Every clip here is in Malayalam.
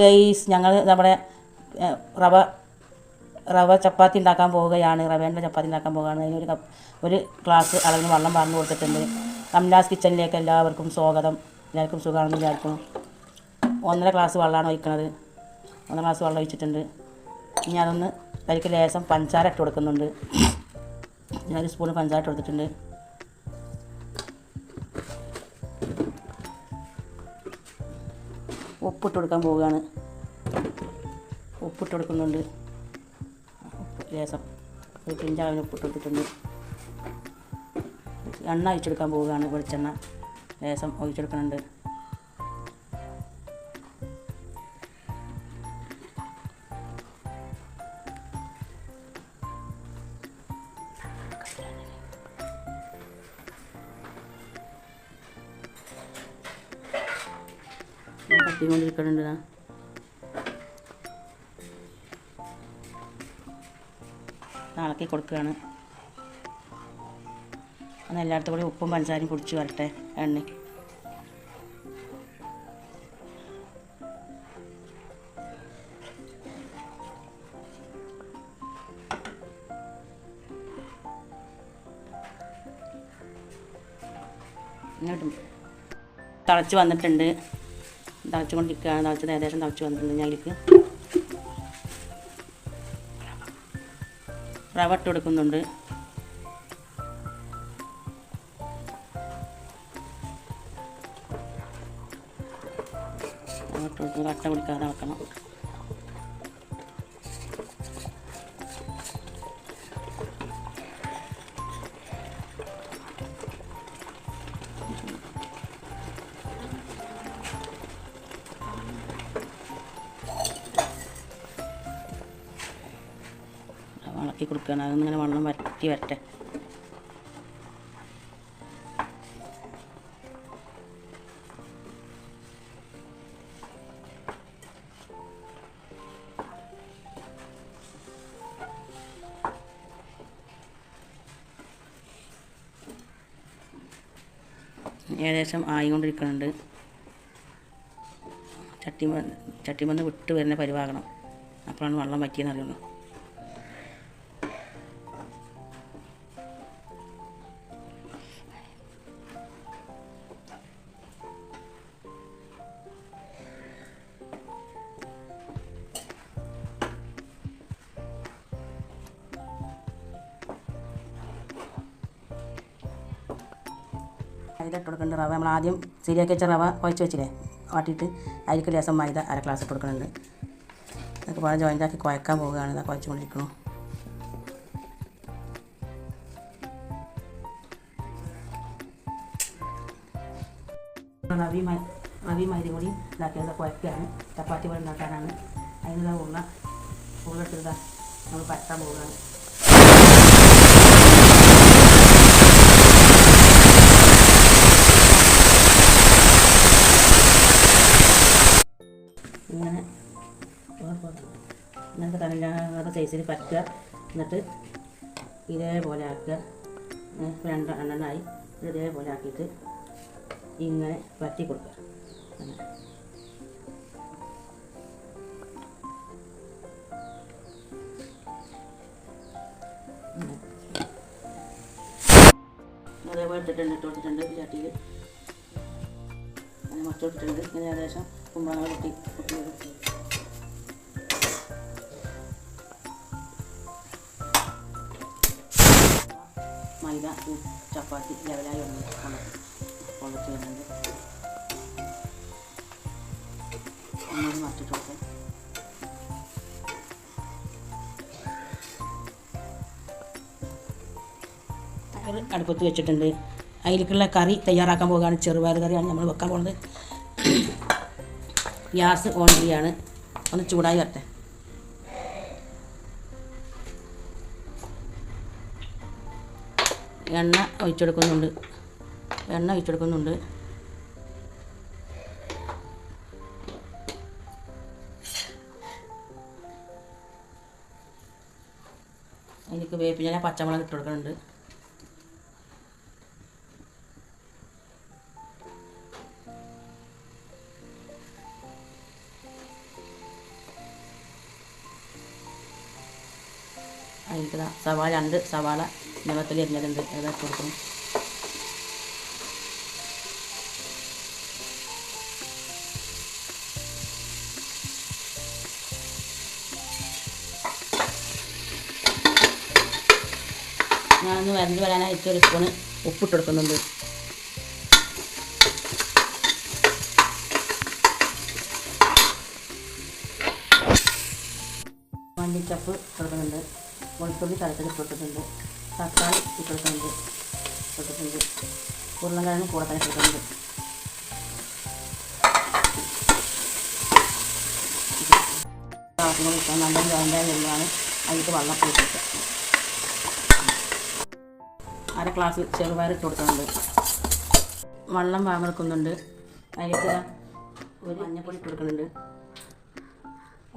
ഗൈസ് ഞങ്ങൾ നമ്മുടെ റവ റവ ചപ്പാത്തി ഉണ്ടാക്കാൻ പോവുകയാണ്. റവേന്റെ ചപ്പാത്തി ഉണ്ടാക്കാൻ പോവുകയാണ്. അതിനൊരു കപ്പ് ഒരു ഗ്ലാസ് അളവിന് വെള്ളം പറഞ്ഞു കൊടുത്തിട്ടുണ്ട്. കംലാസ് കിച്ചണിലേക്ക് എല്ലാവർക്കും സ്വാഗതം. എല്ലാവർക്കും സുഖമാണെന്ന് വിചാരിക്കുന്നു. ഒന്നര ഗ്ലാസ് വെള്ളമാണ് ഒഴിക്കുന്നത് ഒന്നര ഗ്ലാസ് വെള്ളം ഒഴിച്ചിട്ടുണ്ട്. ഇനി അതൊന്ന് അതിലേക്ക് ലേശം പഞ്ചാര ഇട്ട് കൊടുക്കുന്നുണ്ട്. ഞാനൊരു സ്പൂൺ പഞ്ചാര ഇട്ട് കൊടുത്തിട്ടുണ്ട്. ഉപ്പിട്ട് കൊടുക്കാൻ പോവുകയാണ്. ഉപ്പിട്ട് കൊടുക്കുന്നുണ്ട്. ലേസം ഒരു പിഞ്ചാവിന് ഉപ്പിട്ട് കൊടുത്തിട്ടുണ്ട്. എണ്ണ ഒഴിച്ചെടുക്കാൻ പോവുകയാണ് വെളിച്ചെണ്ണ. ലേസം ഒഴിച്ചെടുക്കുന്നുണ്ട്. കത്തിക്കൊണ്ടിരിക്കുന്നുണ്ട് ഞാൻ ഇളക്കി കൊടുക്കുകയാണ്. അന്ന് എല്ലായിടത്തും കൂടി ഉപ്പും പഞ്ചസാരയും കുടിച്ച് വരട്ടെ എണ്ണ. തിളച്ച് വന്നിട്ടുണ്ട്. തിളച്ചുകൊണ്ടിരിക്കുകയാണ് തിളച്ചത് ഏകദേശം തിളച്ച് വന്നിട്ടുണ്ട് ഞാൻ ഇതിലേക്ക് റവ ഇട്ട് കൊടുക്കുന്നുണ്ട് റവ ഇട്ട് കൊടുക്കുന്നത് കട്ട പിടിക്കാതെ ഇളക്കണം ഇളക്കി കൊടുക്കുകയാണ്. അതിങ്ങനെ വെള്ളം വരട്ടി വരട്ടെ. ഏകദേശം ആയിക്കൊണ്ടിരിക്കുന്നുണ്ട്. ചട്ടിമ ചട്ടിമന്ന് വിട്ട് വരുന്ന പരിവാകണം അപ്പോഴാണ് വെള്ളം വറ്റിയെന്ന് അറിയുള്ളൂ മൈദ കൊടുക്കുന്നുണ്ട് റവ. നമ്മൾ ആദ്യം ശരിയാക്കി വെച്ച റവ കുഴച്ച് വെച്ചില്ലേ? വാട്ടിയിട്ട് അതിലേക്ക് ലേസം മൈദ അര ഗ്ലാസ് ഇട്ട് കൊടുക്കുന്നുണ്ട്. അതൊക്കെ പോലെ ജോയിന്റ് ആക്കി കുഴക്കാൻ പോവുകയാണ്. ഇതാ കുഴച്ചുകൊണ്ടിരിക്കുന്നു. റവി റവി മൈദ കൂടി ഇതാക്കിയത് കുഴക്കുകയാണ് ചപ്പാത്തി പോലെ ഉണ്ടാക്കാനാണ്. അതിനുള്ള ഉള്ള ഉരുളിട്ടിട്ട് നമ്മൾ പറ്റാൻ പോവുകയാണ്. ഇങ്ങനെ ഇങ്ങനത്തെ കനലാകാത്ത സൈസിൽ പറ്റുക. എന്നിട്ട് ഇതേപോലെ ആക്കുക. രണ്ട് എണ്ണെണ്ണായി ഇതേപോലെ ആക്കിയിട്ട് ഇങ്ങനെ പറ്റി കൊടുക്കുക. അതേപോലെ ഇട്ടിട്ടുണ്ട് ഇട്ട് കൊടുത്തിട്ടുണ്ട്. ചട്ടിയിൽ. അങ്ങനെ മറിച്ചോട്ടിട്ടുണ്ട് ഇങ്ങനെ ഏകദേശം കുമ്പളങ്ങൾ കുട്ടി കുട്ടി മൈദ ചപ്പാത്തി ലെവലായി ഒന്ന് കൊണ്ടിട്ട് വരുന്നുണ്ട് ഒന്നുകൂടി മറിച്ചിട്ട് അടുപ്പത്ത് വെച്ചിട്ടുണ്ട്. അതിലേക്കുള്ള കറി തയ്യാറാക്കാൻ പോകുകയാണ് ചെറുപയർ കറിയാണ് നമ്മൾ വെക്കാൻ പോകുന്നത് ഗ്യാസ് ഓൺ ചെയ്യാണ്. ഒന്ന് ചൂടായി വരട്ടെ. എണ്ണ ഒഴിച്ചെടുക്കുന്നുണ്ട്. എണ്ണ ഒഴിച്ചെടുക്കുന്നുണ്ട്. അതിലേക്ക് വേപ്പിഞ്ഞ പച്ചമുളക് ഇട്ട് കൊടുക്കുന്നുണ്ട് ദാ സവാള രണ്ട് സവാള നിറത്തിൽ എരിഞ്ഞതുണ്ട് അത് കൊടുക്കും ഞാനൊന്ന് വരഞ്ഞ് വരാനായിട്ട് ഒരു സ്പൂണ് ഉപ്പിട്ട് കൊടുക്കുന്നുണ്ട്. മല്ലിച്ചപ്പ് കൊടുക്കുന്നുണ്ട്. വെളുത്തുള്ളി തലത്തിൽ ഇട്ടിട്ടുണ്ട്. തക്കാളി ഇട്ടിട്ടുണ്ട്. ഇട്ടിട്ടുണ്ട്. ഉരുളക്കിഴങ്ങ് കൂടെ തന്നെ ഇട്ടിട്ടുണ്ട്. ആവശ്യങ്ങൾ ഇട്ടാൽ നല്ല വേണ്ട എന്നുള്ളതാണ് അതിലേക്ക് വെള്ളം ഇട്ടിട്ട് അര ഗ്ലാസ് ചെറുപയർ ഇട്ട് കൊടുക്കുന്നുണ്ട് വെള്ളം വാങ്ങെടുക്കുന്നുണ്ട് അതിലേക്ക് ഒരു മഞ്ഞപ്പൊടി ഇട്ട് കൊടുക്കുന്നുണ്ട്.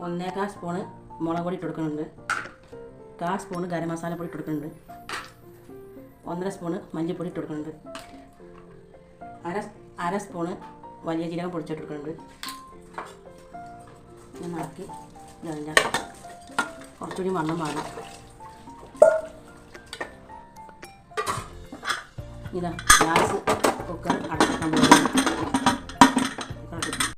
ഒന്നേക്കാൽ സ്പൂണ് മുളക് പൊടി ഇട്ട് കൊടുക്കുന്നുണ്ട്. കാൽ സ്പൂണ് ഗരം മസാല പൊടി കൊടുക്കുന്നുണ്ട് ഒന്നര സ്പൂണ് മല്ലിപ്പൊടി ഇട്ട് കൊടുക്കുന്നുണ്ട് അര അര സ്പൂണ് വലിയ ജീരകം പൊടിച്ചിട്ട് കൊടുക്കുന്നുണ്ട് ഞാൻ കുറച്ചുകൂടി വെള്ളം വേണം ഇതാ ഗ്യാസ് കുക്കർ അടച്ചിട്ടാൻ പോകുന്നത്